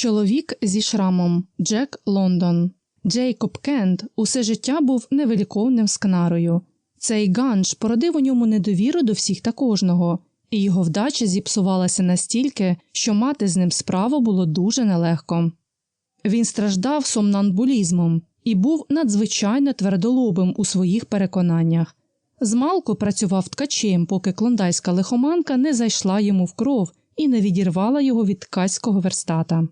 Чоловік зі шрамом Джек Лондон. Джейкоб Кент усе життя був невеликовним скнарою. Цей ганж породив у ньому недовіру до всіх та кожного, і його вдача зіпсувалася настільки, що мати з ним справу було дуже нелегко. Він страждав сомнамбулізмом і був надзвичайно твердолобим у своїх переконаннях. Змалку працював ткачем, поки клондайська лихоманка не зайшла йому в кров і не відірвала його від ткацького верстата.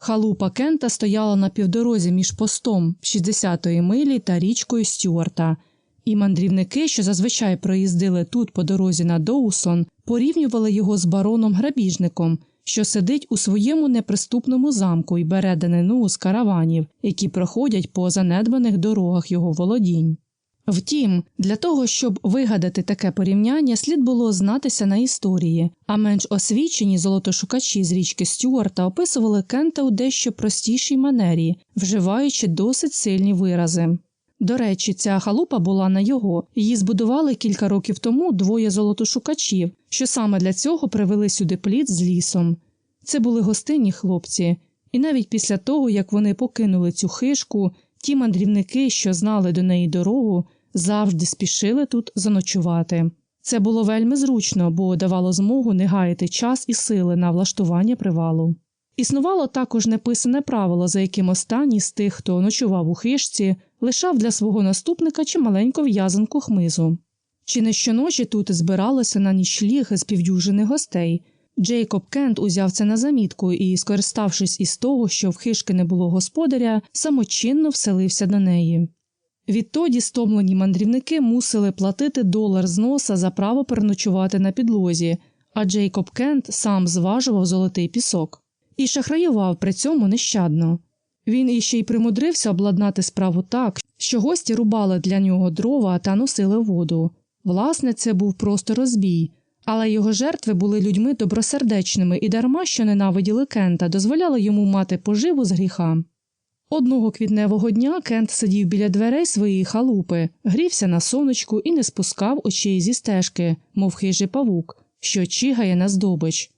Халупа Кента стояла на півдорозі між постом 60-ї милі та річкою Стюарта, і мандрівники, що зазвичай проїздили тут по дорозі на Доусон, порівнювали його з бароном грабіжником, що сидить у своєму неприступному замку і бере данину з караванів, які проходять по занедбаних дорогах його володінь. Втім, для того, щоб вигадати таке порівняння, слід було знатися на історії, а менш освічені золотошукачі з річки Стюарта описували Кента у дещо простішій манері, вживаючи досить сильні вирази. До речі, ця халупа була на його, її збудували кілька років тому двоє золотошукачів, що саме для цього привели сюди плід з лісом. Це були гостинні хлопці, і навіть після того, як вони покинули цю хишку, ті мандрівники, що знали до неї дорогу, завжди спішили тут заночувати. Це було вельми зручно, бо давало змогу не гаяти час і сили на влаштування привалу. Існувало також неписане правило, за яким останній з тих, хто ночував у хижці, лишав для свого наступника чималеньку в'язанку хмизу. Чи не щоночі тут збиралося на нічліг з півдюжини гостей. Джейкоб Кент узяв це на замітку і, скориставшись із того, що в хишки не було господаря, самочинно вселився до неї. Відтоді стомлені мандрівники мусили платити долар з носа за право переночувати на підлозі, а Джейкоб Кент сам зважував золотий пісок і шахраював при цьому нещадно. Він іще й примудрився обладнати справу так, що гості рубали для нього дрова та носили воду. Власне, це був просто розбій, але його жертви були людьми добросердечними і дарма що ненавиділи Кента, дозволяли йому мати поживу з гріха. Одного квітневого дня Кент сидів біля дверей своєї халупи, грівся на сонечку і не спускав очей зі стежки, мов хижий павук, що чигає на здобич.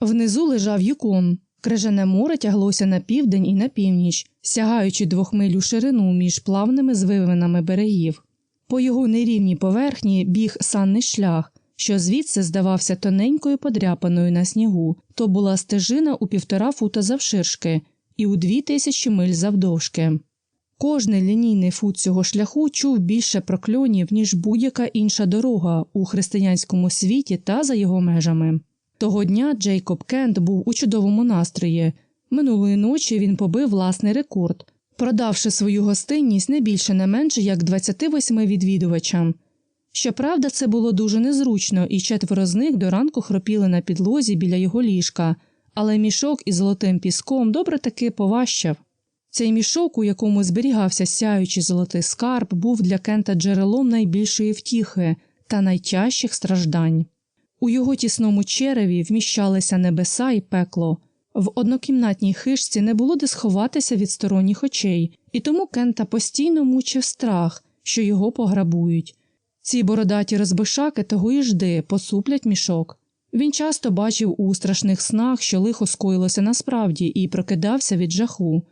Внизу лежав юкон. Крижане море тяглося на південь і на північ, сягаючи двох миль у ширину між плавними звивинами берегів. По його нерівній поверхні біг санний шлях, що звідси здавався тоненькою подряпаною на снігу, то була стежина у півтора фута завширшки і у дві тисячі миль завдовжки. Кожний лінійний фут цього шляху чув більше прокльонів, ніж будь-яка інша дорога у християнському світі та за його межами. Того дня Джейкоб Кент був у чудовому настрої. Минулої ночі він побив власний рекорд, продавши свою гостинність не більше не менше як 28 відвідувачам. Щоправда, це було дуже незручно, і четверо з них до ранку хропіли на підлозі біля його ліжка, але мішок із золотим піском добре таки поважчав. Цей мішок, у якому зберігався сяючий золотий скарб, був для Кента джерелом найбільшої втіхи та найтяжчих страждань. У його тісному череві вміщалися небеса і пекло. В однокімнатній хижці не було де сховатися від сторонніх очей, і тому Кента постійно мучив страх, що його пограбують. Ці бородаті розбишаки того і жди посуплять мішок. Він часто бачив у страшних снах, що лихо скоїлося насправді, і прокидався від жаху.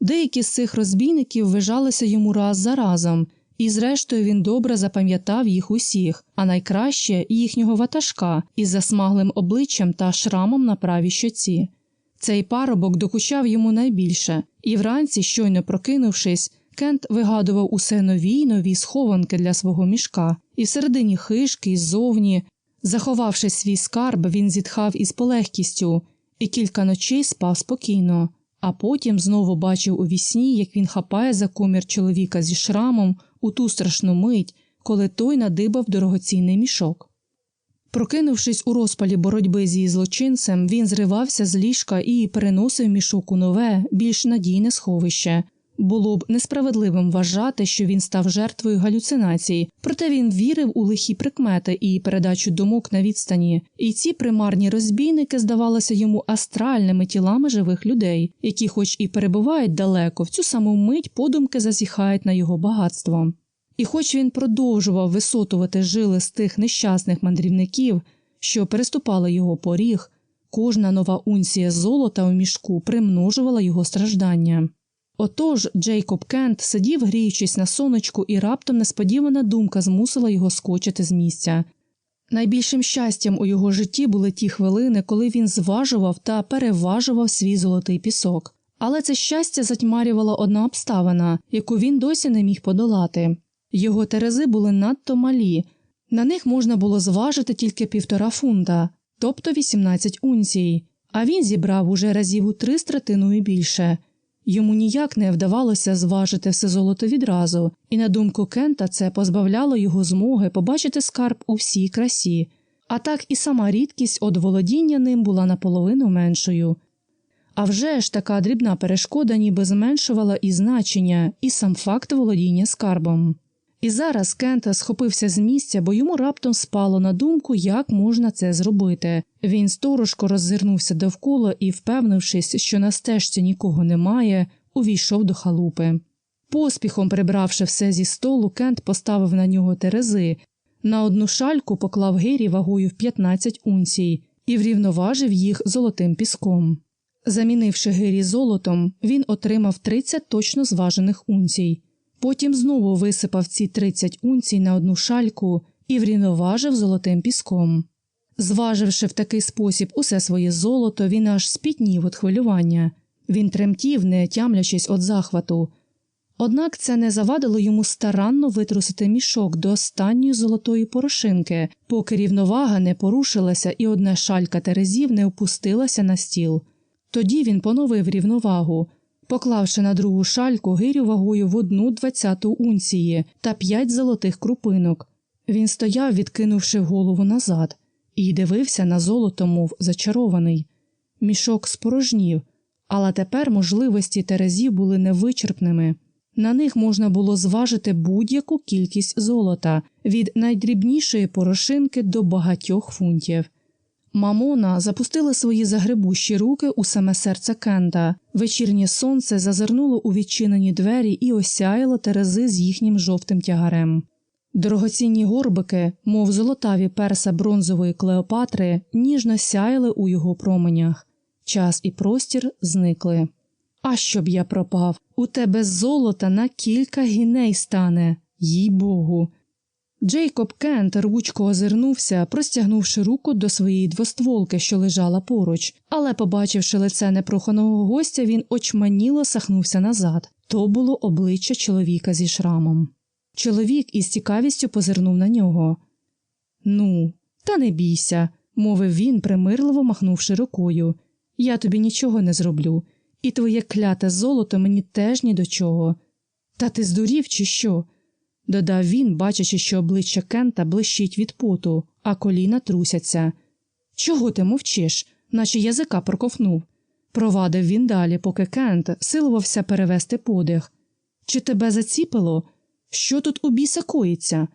Деякі з цих розбійників вижалися йому раз за разом, і, зрештою, він добре запам'ятав їх усіх, а найкраще їхнього ватажка із засмаглим обличчям та шрамом на правій щоці. Цей парубок докучав йому найбільше, і вранці, щойно прокинувшись, Кент вигадував усе нові й нові схованки для свого мішка, і всередині хишки, і ззовні. Заховавши свій скарб, він зітхав із полегкістю і кілька ночей спав спокійно, а потім знову бачив у вісні, як він хапає за комір чоловіка зі шрамом у ту страшну мить, коли той надибав дорогоцінний мішок. Прокинувшись у розпалі боротьби зі злочинцем, він зривався з ліжка і переносив мішок у нове, більш надійне сховище. Було б несправедливим вважати, що він став жертвою галюцинацій, проте він вірив у лихі прикмети і передачу думок на відстані, і ці примарні розбійники здавалися йому астральними тілами живих людей, які, хоч і перебувають далеко, в цю саму мить подумки зазіхають на його багатство. І хоч він продовжував висотувати жили з тих нещасних мандрівників, що переступали його поріг, Кожна нова унція золота у мішку примножувала його страждання. Отож Джейкоб Кент сидів, гріючись на сонечку, і раптом несподівана думка змусила його скочити з місця. Найбільшим щастям у його житті були ті хвилини, коли він зважував та переважував свій золотий пісок. Але це щастя затьмарювала одна обставина, яку він досі не міг подолати. Його терези були надто малі, на них можна було зважити тільки півтора фунта, тобто 18 унцій, а він зібрав уже разів у три з третиною більше. Йому ніяк не вдавалося зважити все золото відразу, і, на думку Кента, це позбавляло його змоги побачити скарб у всій красі, а так і сама рідкість од володіння ним була наполовину меншою. А вже ж така дрібна перешкода ніби зменшувала і значення, і сам факт володіння скарбом. І зараз Кента схопився з місця, бо йому раптом спало на думку, як можна це зробити. Він сторожко роззирнувся довкола і, впевнившись, що на стежці нікого немає, увійшов до халупи. Поспіхом прибравши все зі столу, Кент поставив на нього терези, на одну шальку поклав гирі вагою в 15 унцій і врівноважив їх золотим піском. Замінивши гирі золотом, він отримав 30 точно зважених унцій. Потім знову висипав ці 30 унцій на одну шальку і врівноважив золотим піском. Зваживши в такий спосіб усе своє золото, він аж спітнів від хвилювання. Він тремтів, не тямлячись від захвату. Однак це не завадило йому старанно витрусити мішок до останньої золотої порошинки, поки рівновага не порушилася і одна шалька терезів не опустилася на стіл. Тоді він поновив рівновагу, поклавши на другу шальку гирю вагою в одну двадцяту унції та п'ять золотих крупинок. Він стояв, відкинувши голову назад, і дивився на золото, мов зачарований. Мішок спорожнів, але тепер можливості терезів були невичерпними. На них можна було зважити будь-яку кількість золота від найдрібнішої порошинки до багатьох фунтів. Мамона запустила свої загребущі руки у саме серце Кента. Вечірнє сонце зазирнуло у відчинені двері і осяяло терези з їхнім жовтим тягарем. Дорогоцінні горбики, мов золотаві перса бронзової Клеопатри, ніжно сяяли у його променях. Час і простір зникли. А щоб я пропав, у тебе золота на кілька гіней стане, їй богу. Джейкоб Кент рвучко озирнувся, простягнувши руку до своєї двостволки, що лежала поруч, але, побачивши лице непроханого гостя, він очманіло сахнувся назад. То було обличчя чоловіка зі шрамом. Чоловік із цікавістю позирнув на нього. Ну, та не бійся, мовив він, примирливо махнувши рукою. Я тобі нічого не зроблю, і твоє кляте золото мені теж ні до чого. Та ти здурів, чи що? Додав він, бачачи, що обличчя Кента блищить від поту, а коліна трусяться. Чого ти мовчиш, наче язика проковнув? Провадив він далі, поки Кент силувався перевести подих. Чи тебе заціпило? Що тут у біса коїться?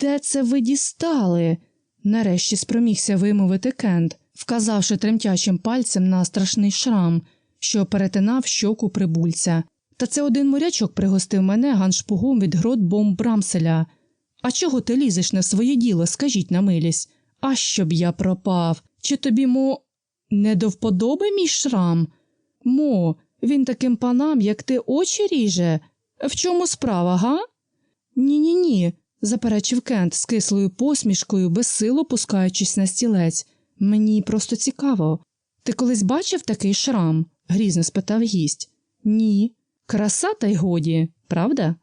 Де це ви дістали? нарешті спромігся вимовити Кент, вказавши тремтячим пальцем на страшний шрам, що перетинав щоку прибульця. Та це один морячок пригостив мене ганшпугом від грот бомб Брамселя. А чого ти лізеш на своє діло, скажіть на милість? А щоб я пропав? Чи тобі, мо, не до вподоби мій шрам? Мо, він таким панам, як ти очі ріже. В чому справа, га? Ні, ні, ні, заперечив Кент з кислою посмішкою, безсило пускаючись на стілець. Мені просто цікаво. Ти колись бачив такий шрам? грізно спитав гість. Ні. Краса та й годі, правда?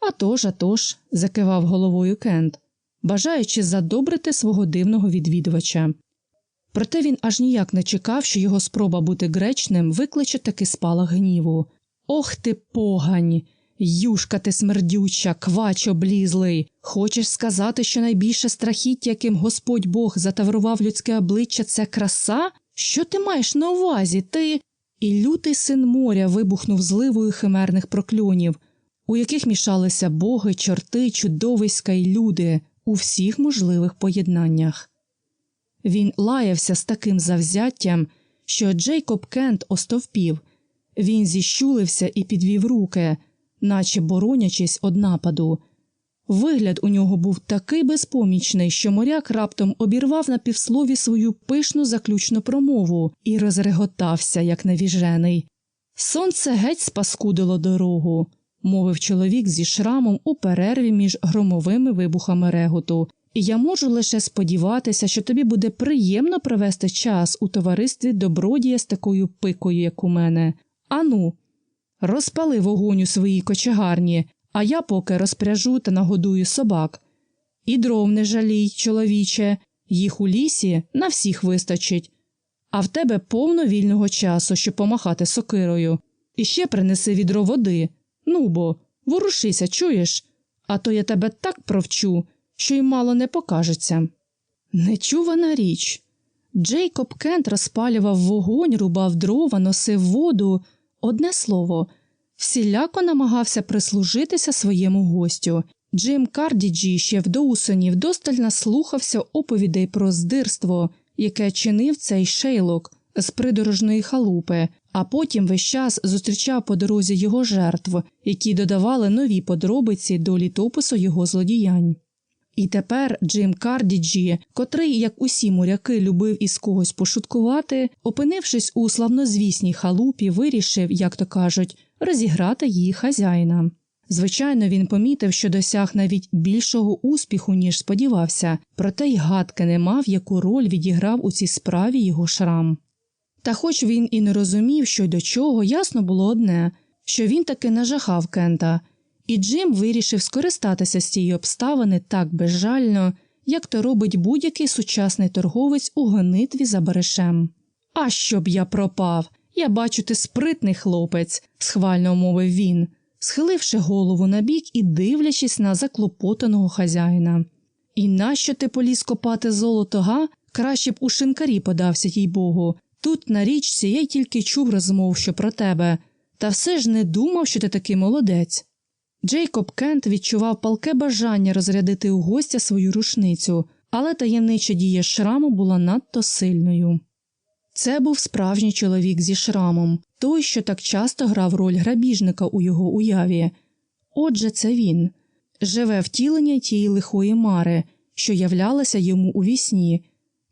«А тож, а тож», – закивав головою Кент, бажаючи задобрити свого дивного відвідувача. Проте він аж ніяк не чекав, що його спроба бути гречним викличе таки спалах гніву. Ох ти, погань! Юшка ти смердюча, квач облізлий. Хочеш сказати, що найбільше страхіття, яким Господь Бог затаврував людське обличчя, це краса? Що ти маєш на увазі? Ти. І лютий син моря вибухнув зливою химерних прокльонів, у яких мішалися боги, чорти, чудовиська й люди у всіх можливих поєднаннях. Він лаявся з таким завзяттям, що Джейкоб Кент остовпів. Він зіщулився і підвів руки, наче боронячись од нападу. Вигляд у нього був такий безпомічний, що моряк раптом обірвав на півслові свою пишну заключну промову і розреготався, як навіжений. Сонце геть спаскудило дорогу, мовив чоловік зі шрамом у перерві між громовими вибухами реготу, і я можу лише сподіватися, що тобі буде приємно провести час у товаристві добродія з такою пикою, як у мене. Ану, розпали вогонь у своїй кочегарні, а я поки розпряжу та нагодую собак. І дров не жалій, чоловіче, їх у лісі на всіх вистачить, а в тебе повно вільного часу, щоб помахати сокирою. І ще принеси відро води. Ну бо, ворушися, чуєш? А то я тебе так провчу, що й мало не покажеться. Нечувана річ. Джейкоб Кент розпалював вогонь, рубав дрова, носив воду. Одне слово, всіляко намагався прислужитися своєму гостю. Джим Кардіджі ще в Доусоні вдосталь наслухався оповідей про здирство, яке чинив цей шейлок з придорожної халупи, а потім весь час зустрічав по дорозі його жертв, які додавали нові подробиці до літопису його злодіянь. І тепер Джим Кардіджі, котрий, як усі моряки, любив із когось пошуткувати, опинившись у славнозвісній халупі, вирішив, як то кажуть, розіграти її хазяїна. Звичайно, він помітив, що досяг навіть більшого успіху, ніж сподівався, проте й гадки не мав, яку роль відіграв у цій справі його шрам. Та хоч він і не розумів, що й до чого, ясно було одне, що він таки нажахав Кента, і Джим вирішив скористатися з цієї обставини так безжально, як то робить будь-який сучасний торговець у гонитві за берешем. А щоб я пропав, я бачу, ти спритний хлопець, схвально мовив він, схиливши голову набік і дивлячись на заклопотаного хазяїна. І нащо ти поліз копати золото, га? Краще б у шинкарі подався, їй богу. Тут на річці я й тільки чув розмов, що про тебе, та все ж не думав, що ти такий молодець. Джейкоб Кент відчував палке бажання розрядити у гостя свою рушницю, але таємнича дія шраму була надто сильною. Це був справжній чоловік зі шрамом, той, що так часто грав роль грабіжника у його уяві. Отже, це він. Живе втілення тієї лихої мари, що являлася йому у вісні,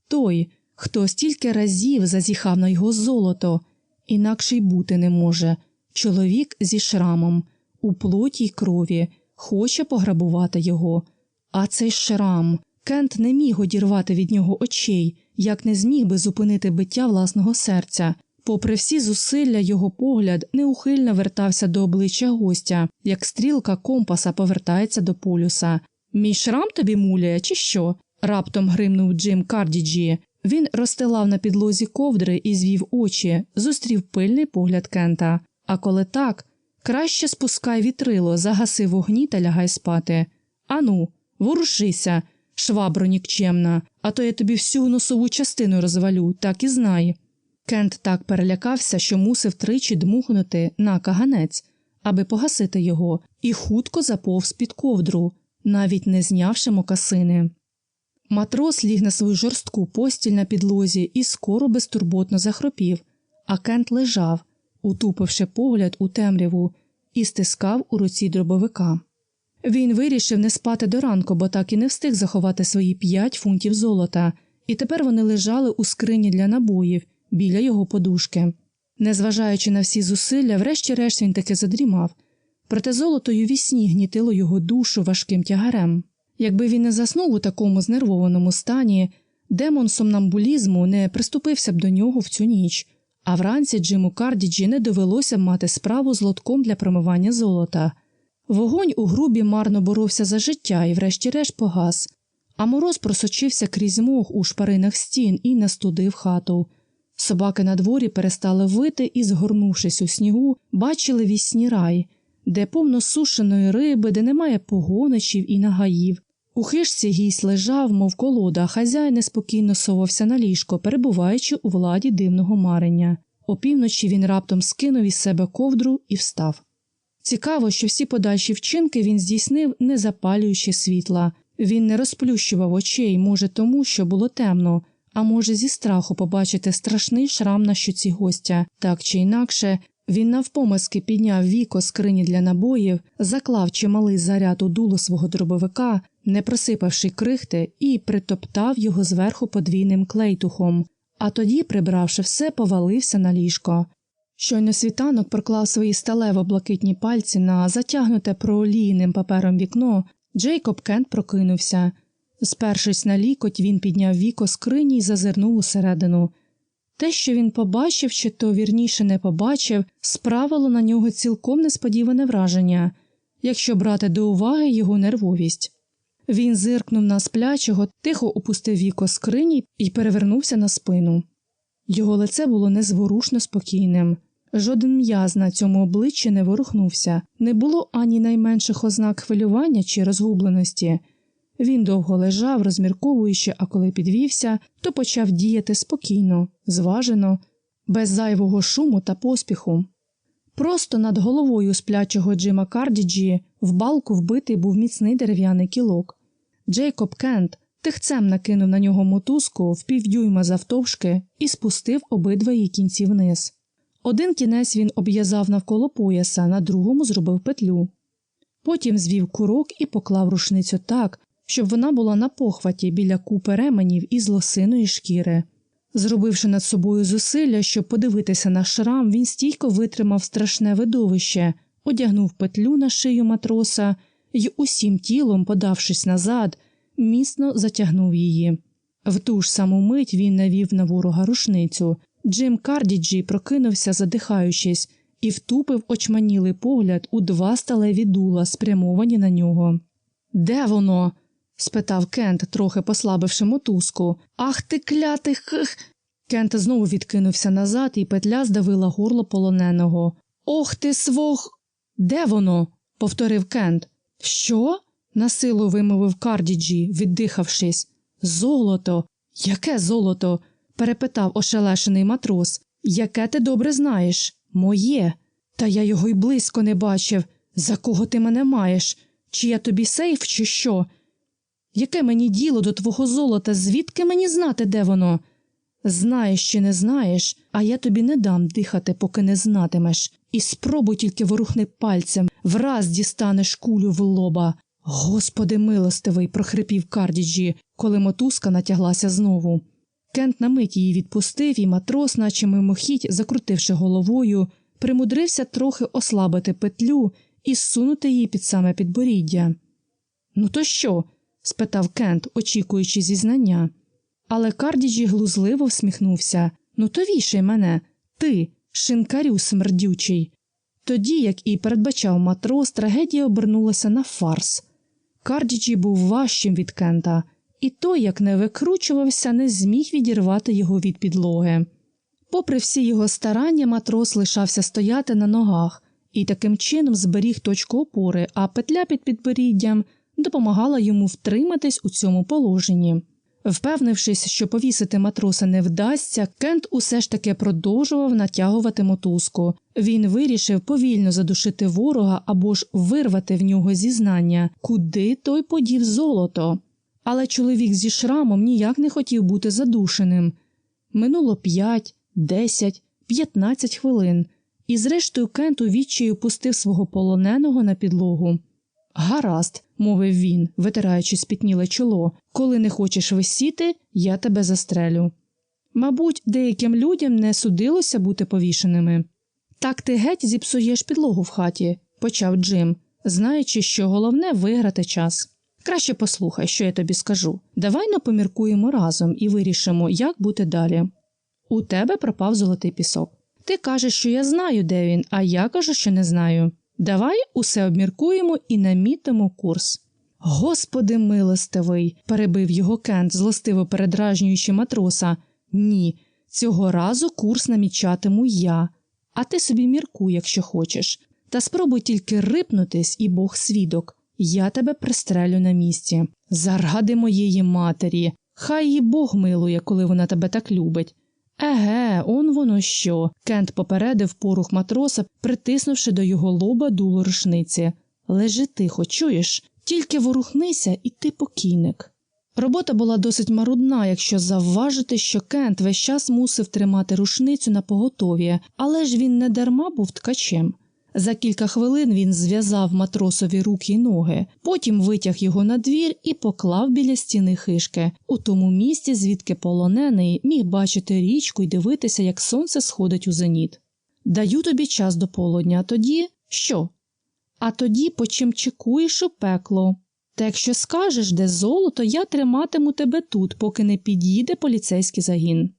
той, хто стільки разів зазіхав на його золото, інакше й бути не може, чоловік зі шрамом, у плоті й крові, хоче пограбувати його. А цей шрам. Кент не міг одірвати від нього очей, як не зміг би зупинити биття власного серця. Попри всі зусилля, його погляд неухильно вертався до обличчя гостя, як стрілка компаса повертається до полюса. Мій шрам тобі муляє, чи що? раптом гримнув Джим Кардіджі. Він розстилав на підлозі ковдри і звів очі, зустрів пильний погляд Кента. А коли так, краще спускай вітрило, загаси вогні та лягай спати. Ану, ворушися, швабро нікчемна, а то я тобі всю носову частину розвалю, так і знай. Кент так перелякався, що мусив тричі дмухнути на каганець, аби погасити його, і хутко заповз під ковдру, навіть не знявши мокасини. Матрос ліг на свою жорстку постіль на підлозі і скоро безтурботно захропів, а Кент лежав, утупивши погляд у темряву, і стискав у руці дробовика. Він вирішив не спати до ранку, бо так і не встиг заховати свої п'ять фунтів золота, і тепер вони лежали у скрині для набоїв біля його подушки. Незважаючи на всі зусилля, врешті-решт він таки задрімав, проте золото й вісні гнітило його душу важким тягарем. Якби він не заснув у такому знервованому стані, демон сомнамбулізму не приступився б до нього в цю ніч, а вранці Джиму Кардіджі не довелося мати справу з лотком для промивання золота. Вогонь у грубі марно боровся за життя і, врешті-решт, погас, а мороз просочився крізь мох у шпаринах стін і настудив хату. Собаки на дворі перестали вити і, згорнувшись у снігу, бачили вісні рай, де повно сушеної риби, де немає погоничів і нагаїв. У хижці гість лежав, мов колода, а хазяїн неспокійно совався на ліжко, перебуваючи у владі дивного марення. Опівночі він раптом скинув із себе ковдру і встав. Цікаво, що всі подальші вчинки він здійснив, не запалюючи світла. Він не розплющував очей, може, тому, що було темно, а може, зі страху побачити страшний шрам на щоці гостя, так чи інакше, Він навпомиски підняв віко скрині для набоїв, заклав чималий заряд у дуло свого дробовика, не просипавши крихти, і притоптав його зверху подвійним клейтухом, а тоді, прибравши все, повалився на ліжко. Щойно світанок проклав свої сталево блакитні пальці на затягнуте проолійним папером вікно, Джейкоб Кент прокинувся. Спершись на лікоть, він підняв віко скрині і зазирнув усередину. Те, що він побачив, чи то вірніше не побачив, справило на нього цілком несподіване враження, якщо брати до уваги його нервовість. Він зиркнув на сплячого, тихо опустив віко скрині і перевернувся на спину. Його лице було незворушно спокійним. Жоден м'яз на цьому обличчі не ворухнувся, не було ані найменших ознак хвилювання чи розгубленості. Він довго лежав, розмірковуючи, а коли підвівся, то почав діяти спокійно, зважено, без зайвого шуму та поспіху. Просто над головою сплячого Джима Кардіджі в балку вбитий був міцний дерев'яний кілок. Джейкоб Кент тихцем накинув на нього мотузку в півдюйма завтовшки і спустив обидва її кінці вниз. Один кінець він обв'язав навколо пояса, на другому зробив петлю. Потім звів курок і поклав рушницю так, щоб вона була на похваті біля купи ременів із лосиної шкіри. Зробивши над собою зусилля, щоб подивитися на шрам, він стійко витримав страшне видовище, одягнув петлю на шию матроса і усім тілом, подавшись назад, міцно затягнув її. В ту ж саму мить він навів на ворога рушницю. Джим Кардіджі прокинувся, задихаючись, і втупив очманілий погляд у два сталеві дула, спрямовані на нього. Де воно? спитав Кент, трохи послабивши мотузку. Ах ти клятий хх. Кент знову відкинувся назад, і петля здавила горло полоненого. Ох ти свох. Де воно? повторив Кент. Що? насилу вимовив Кардіджі, віддихавшись. Золото. Яке золото? Перепитав ошелешений матрос. Яке ти добре знаєш? Моє. Та я його й близько не бачив. За кого ти мене маєш? Чи я тобі сейф, чи що? Яке мені діло до твого золота, звідки мені знати, де воно? Знаєш чи не знаєш, а я тобі не дам дихати, поки не знатимеш, і спробуй тільки ворухни пальцем, враз дістанеш кулю в лоба. Господи милостивий, прохрипів Кардіджі, коли мотузка натяглася знову. Кент на мить її відпустив, і матрос, наче мимохідь, закрутивши головою, примудрився трохи ослабити петлю і зсунути її під саме підборіддя. Ну, то що? спитав Кент, очікуючи зізнання. Але Кардіджі глузливо всміхнувся. Ну, то вішай мене, ти, шинкарю смердючий. Тоді, як і передбачав матрос, трагедія обернулася на фарс. Кардіджі був важчим від Кента, і той, як не викручувався, не зміг відірвати його від підлоги. Попри всі його старання, матрос лишався стояти на ногах і таким чином зберіг точку опори, а петля під підборіддям допомагала йому втриматись у цьому положенні. Впевнившись, що повісити матроса не вдасться, Кент усе ж таки продовжував натягувати мотузку. Він вирішив повільно задушити ворога або ж вирвати в нього зізнання, куди той подів золото. Але чоловік зі шрамом ніяк не хотів бути задушеним. Минуло п'ять, десять, п'ятнадцять хвилин, і зрештою Кент у відчаю пустив свого полоненого на підлогу. Гаразд, мовив він, витираючи спітніле чоло, коли не хочеш висіти, я тебе застрелю. Мабуть, деяким людям не судилося бути повішеними. Так ти геть зіпсуєш підлогу в хаті, почав Джим, знаючи, що головне виграти час. Краще послухай, що я тобі скажу. Давай но поміркуємо разом і вирішимо, як бути далі. У тебе пропав золотий пісок. Ти кажеш, що я знаю, де він, а я кажу, що не знаю. Давай усе обміркуємо і намітимо курс. Господи милостивий, перебив його Кент, злостиво передражнюючи матроса. Ні, цього разу курс намічатиму я, а ти собі міркуй, якщо хочеш. Та спробуй тільки рипнутись, і Бог свідок. Я тебе пристрелю на місці. Заради моєї матері. Хай її Бог милує, коли вона тебе так любить. Еге, он воно що. Кент попередив порух матроса, притиснувши до його лоба дуло рушниці. Лежи тихо, чуєш? Тільки ворухнися, і ти покійник. Робота була досить марудна, якщо завважити, що Кент весь час мусив тримати рушницю на поготові, але ж він не дарма був ткачем. За кілька хвилин він зв'язав матросові руки й ноги, потім витяг його на двір і поклав біля стіни хишки, у тому місці, звідки полонений міг бачити річку й дивитися, як сонце сходить у зеніт. Даю тобі час до полудня, тоді що? А тоді почимчикуєш у пекло. Та якщо скажеш, де золото, я триматиму тебе тут, поки не під'їде поліцейський загін.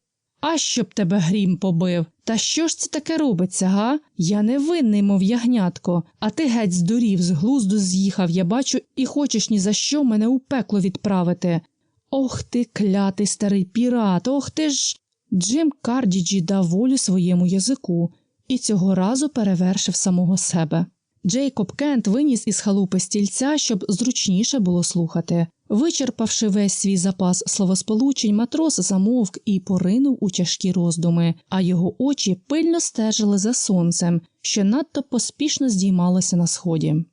А щоб тебе грім побив. Та що ж це таке робиться, га? Я не винний, мов ягнятко, а ти геть здурів, з глузду з'їхав, я бачу, і хочеш ні за що мене у пекло відправити. Ох ти, клятий старий пірат, ох ти ж. Джим Кардіджі дав волю своєму язику і цього разу перевершив самого себе. Джейкоб Кент виніс із халупи стільця, щоб зручніше було слухати. Вичерпавши весь свій запас словосполучень, матрос замовк і поринув у тяжкі роздуми, а його очі пильно стежили за сонцем, що надто поспішно здіймалося на сході.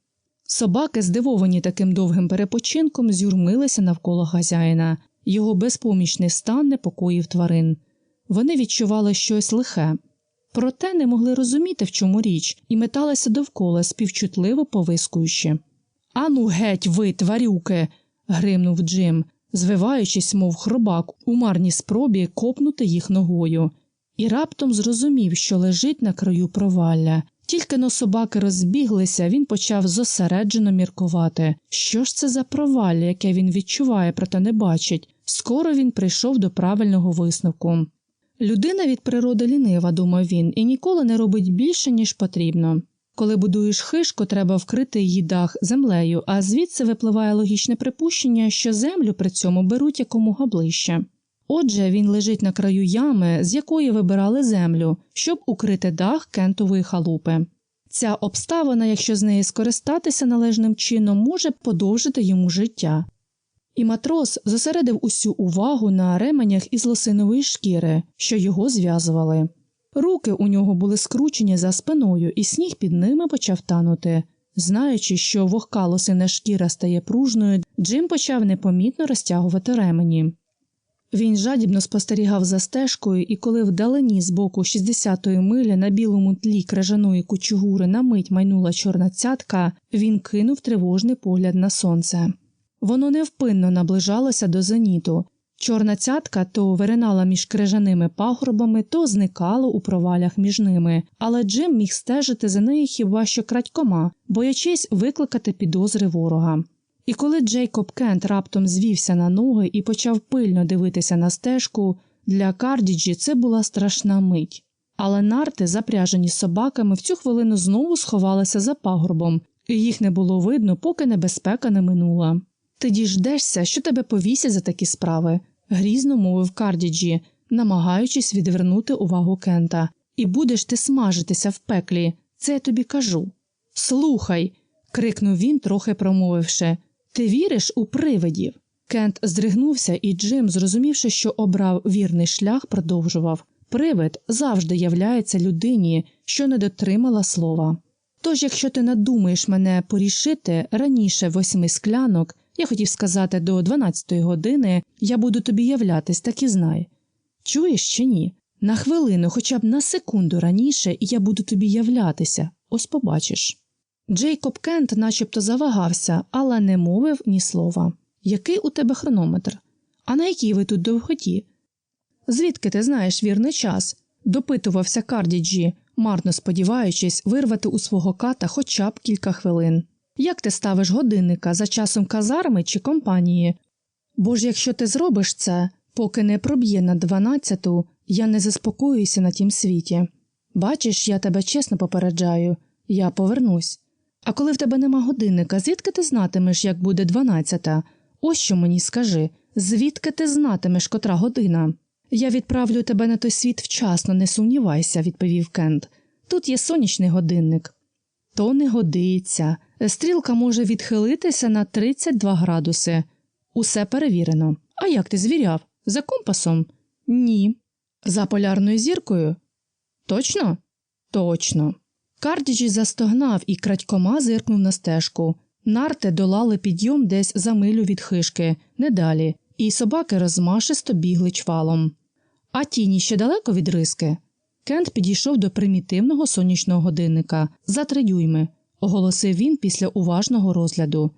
Собаки, здивовані таким довгим перепочинком, зюрмилися навколо хазяїна. Його безпомічний стан непокоїв тварин. Вони відчували щось лихе, проте не могли розуміти, в чому річ, і металися довкола, співчутливо повискуючи. Ану, геть, ви, тварюки. Гримнув Джим, звиваючись, мов хробак, у марній спробі копнути їх ногою, і раптом зрозумів, що лежить на краю провалля. Тільки но собаки розбіглися, він почав зосереджено міркувати. Що ж це за провалля, яке він відчуває, проте не бачить. Скоро він прийшов до правильного висновку. Людина від природи лінива, думав він, і ніколи не робить більше, ніж потрібно. Коли будуєш хишку, треба вкрити її дах землею, а звідси випливає логічне припущення, що землю при цьому беруть якомога ближче. Отже, він лежить на краю ями, з якої вибирали землю, щоб укрити дах кентової халупи. Ця обставина, якщо з неї скористатися належним чином, може подовжити йому життя. І матрос зосередив усю увагу на ременях із лосинової шкіри, що його зв'язували. Руки у нього були скручені за спиною, і сніг під ними почав танути. Знаючи, що вогка лосина шкіра стає пружною, Джим почав непомітно розтягувати ремені. Він жадібно спостерігав за стежкою, і коли вдалині з боку 60-ї милі на білому тлі кражаної кучугури на мить майнула чорна цятка, він кинув тривожний погляд на сонце. Воно невпинно наближалося до зеніту. Чорна цятка то виринала між крижаними пагорбами, то зникала у провалях між ними, але Джим міг стежити за нею хіба що крадькома, боячись викликати підозри ворога. І коли Джейкоб Кент раптом звівся на ноги і почав пильно дивитися на стежку, для Кардіджі це була страшна мить. Але нарти, запряжені собаками, в цю хвилину знову сховалися за пагорбом, і їх не було видно, поки небезпека не минула. Ти діждешся, що тебе повісять за такі справи, грізно мовив Кардіджі, намагаючись відвернути увагу Кента. І будеш ти смажитися в пеклі, це я тобі кажу. Слухай. крикнув він, трохи промовивши. Ти віриш у привидів? Кент здригнувся, і Джим, зрозумівши, що обрав вірний шлях, продовжував Привид завжди являється людині, що не дотримала слова. Тож, якщо ти надумаєш мене порішити раніше восьми склянок, я хотів сказати до 12-ї години я буду тобі являтись, так і знай. Чуєш чи ні? На хвилину, хоча б на секунду раніше, і я буду тобі являтися, ось побачиш. Джейкоб Кент начебто завагався, але не мовив ні слова. Який у тебе хронометр? А на якій ви тут довготі? Звідки ти знаєш вірний час? допитувався Кардіджі, марно сподіваючись вирвати у свого ката хоча б кілька хвилин. Як ти ставиш годинника за часом казарми чи компанії? Бо ж якщо ти зробиш це, поки не проб'є на дванадцяту, я не заспокоююся на тім світі. Бачиш, я тебе чесно попереджаю, я повернусь. А коли в тебе нема годинника, звідки ти знатимеш, як буде дванадцята? Ось що мені скажи звідки ти знатимеш котра година? Я відправлю тебе на той світ вчасно, не сумнівайся, відповів Кент. Тут є сонячний годинник. То не годиться. Стрілка може відхилитися на 32 градуси. Усе перевірено. А як ти звіряв? За компасом? Ні. За полярною зіркою? Точно? Точно. Кардіджі застогнав і крадькома зиркнув на стежку. Нарти долали підйом десь за милю від хишки, не далі, і собаки розмашисто бігли чвалом. А тіні ще далеко від риски. Кент підійшов до примітивного сонячного годинника за три дюйми, оголосив він після уважного розгляду.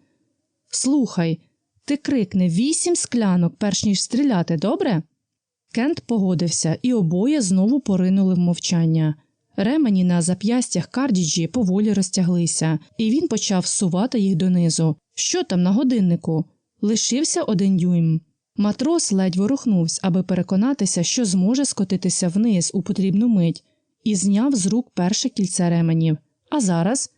Слухай, ти крикни вісім склянок, перш ніж стріляти, добре? Кент погодився, і обоє знову поринули в мовчання. Ремені на зап'ястях Кардіджі поволі розтяглися, і він почав сувати їх донизу. Що там на годиннику? Лишився один дюйм. Матрос ледь ворухнувся, аби переконатися, що зможе скотитися вниз у потрібну мить, і зняв з рук перше кільце ременів. А зараз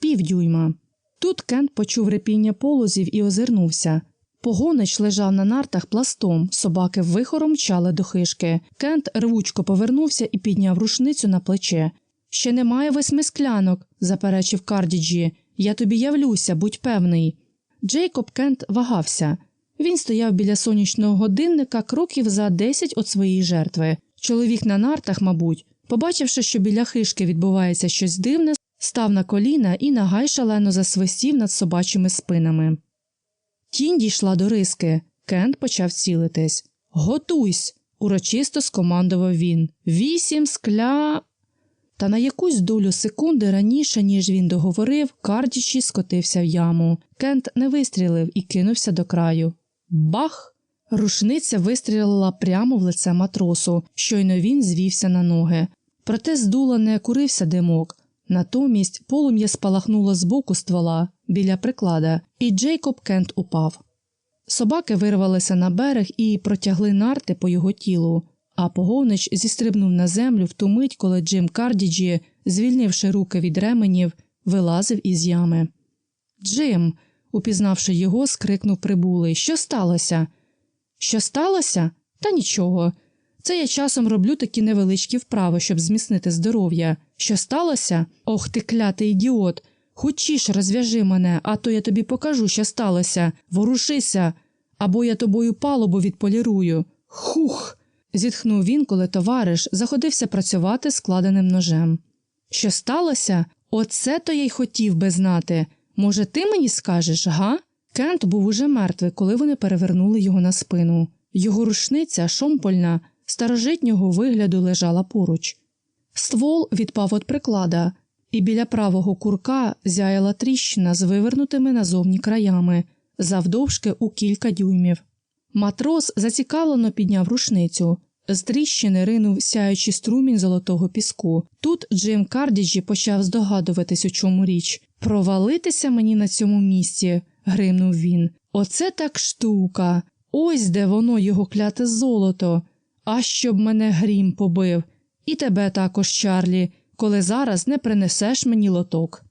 півдюйма. Тут Кент почув репіння полозів і озирнувся. Погонич лежав на нартах пластом, собаки вихором мчали до хишки. Кент рвучко повернувся і підняв рушницю на плече. Ще немає восьми склянок, заперечив Кардіджі. Я тобі явлюся, будь певний. Джейкоб Кент вагався. Він стояв біля сонячного годинника кроків за десять від своєї жертви. Чоловік на нартах, мабуть, побачивши, що біля хишки відбувається щось дивне, став на коліна і нагай шалено засвистів над собачими спинами. Тінь дійшла до риски. Кент почав цілитись. Готуйсь! урочисто скомандував він. Вісім скля. Та на якусь долю секунди раніше, ніж він договорив, Кардічі скотився в яму. Кент не вистрілив і кинувся до краю. Бах! Рушниця вистрілила прямо в лице матросу, щойно він звівся на ноги. Проте з дула не курився димок. Натомість полум'я спалахнуло з боку ствола біля приклада, і Джейкоб Кент упав. Собаки вирвалися на берег і протягли нарти по його тілу, а погонич зістрибнув на землю в ту мить, коли Джим Кардіджі, звільнивши руки від ременів, вилазив із ями. Джим, упізнавши його, скрикнув прибулий. Що сталося? Що сталося? Та нічого. Це я часом роблю такі невеличкі вправи, щоб зміцнити здоров'я. Що сталося? Ох ти клятий ідіот. Хочіш, розв'яжи мене, а то я тобі покажу, що сталося. Ворушися, або я тобою палубу відполірую. Хух. зітхнув він, коли товариш заходився працювати складеним ножем. Що сталося? Оце то я й хотів би знати. Може, ти мені скажеш, га? Кент був уже мертвий, коли вони перевернули його на спину. Його рушниця, шомпольна, старожитнього вигляду лежала поруч. Ствол відпав від приклада, і біля правого курка зяяла тріщина з вивернутими назовні краями, завдовжки у кілька дюймів. Матрос зацікавлено підняв рушницю. З тріщини ринув сяючий струмінь золотого піску. Тут Джим Кардіджі почав здогадуватись, у чому річ. Провалитися мені на цьому місці, гримнув він. Оце так штука. Ось де воно його кляте золото. А щоб мене грім побив. І тебе також, Чарлі, коли зараз не принесеш мені лоток.